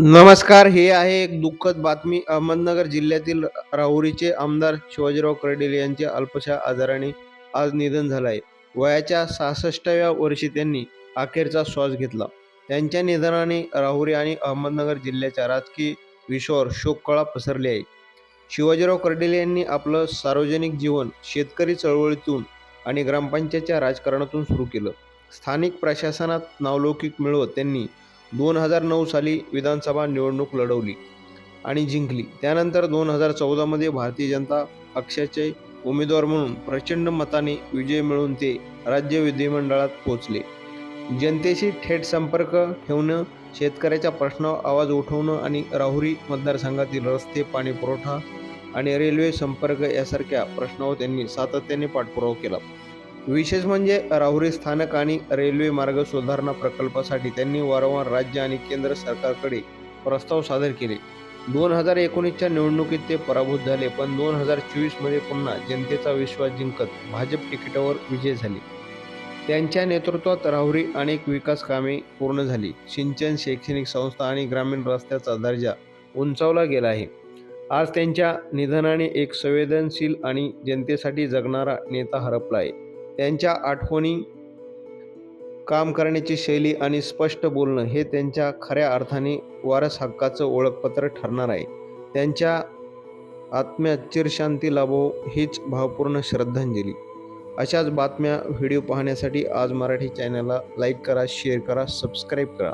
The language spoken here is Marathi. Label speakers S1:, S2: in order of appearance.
S1: नमस्कार हे आहे एक दुःखद बातमी. अहमदनगर जिल्ह्यातील राहुरीचे आमदार शिवाजीराव कर्डिले यांचे अल्पशा आजाराने आज निधन झालं आहे. वयाच्या सहासष्टाव्या वर्षी त्यांनी अखेरचा श्वास घेतला. त्यांच्या निधनाने राहुरी आणि अहमदनगर जिल्ह्याच्या राजकीय विश्वावर शोककळा पसरली आहे. शिवाजीराव कर्डिले यांनी आपलं सार्वजनिक जीवन शेतकरी चळवळीतून आणि ग्रामपंचायतच्या राजकारणातून सुरू केलं. स्थानिक प्रशासनात नावलौकिक मिळवत त्यांनी दोन हजार नऊ साली विधानसभा निवडणूक लढवली आणि जिंकली. त्यानंतर दोन हजार चौदामध्ये भारतीय जनता पक्षाचे उमेदवार म्हणून प्रचंड मताने विजय मिळवून ते राज्य विधिमंडळात पोहोचले. जनतेशी थेट संपर्क ठेवणं शेतकऱ्याच्या प्रश्नावर आवाज उठवणं आणि राहुरी मतदारसंघातील रस्ते पाणी पुरवठा आणि रेल्वे संपर्क यासारख्या प्रश्नावर त्यांनी सातत्याने पाठपुरावा केला. विशेष म्हणजे राहुरी स्थानक आणि रेल्वे मार्ग सुधारणा प्रकल्पासाठी त्यांनी वारंवार राज्य आणि केंद्र सरकारकडे प्रस्ताव सादर केले. दोन हजार एकोणीसच्या निवडणुकीत ते पराभूत झाले पण दोन हजार चोवीसमध्ये पुन्हा जनतेचा विश्वास जिंकत भाजप तिकिटावर विजय झाले. त्यांच्या नेतृत्वात राहुरी अनेक विकास कामे पूर्ण झाली. सिंचन शैक्षणिक संस्था आणि ग्रामीण रस्त्याचा दर्जा उंचावला गेला आहे. आज त्यांच्या निधनाने एक संवेदनशील आणि जनतेसाठी जगणारा नेता हरपला आहे. त्यांच्या आठवणी काम करण्याची शैली आणि स्पष्ट बोलणं हे त्यांच्या खऱ्या अर्थाने वारस हक्काचं ओळखपत्र ठरणार आहे. त्यांच्या आत्म्यात चिरशांती लाभो हीच भावपूर्ण श्रद्धांजली. अशाच बातम्या व्हिडिओ पाहण्यासाठी आज मराठी चॅनलला लाईक करा शेअर करा सबस्क्राईब करा.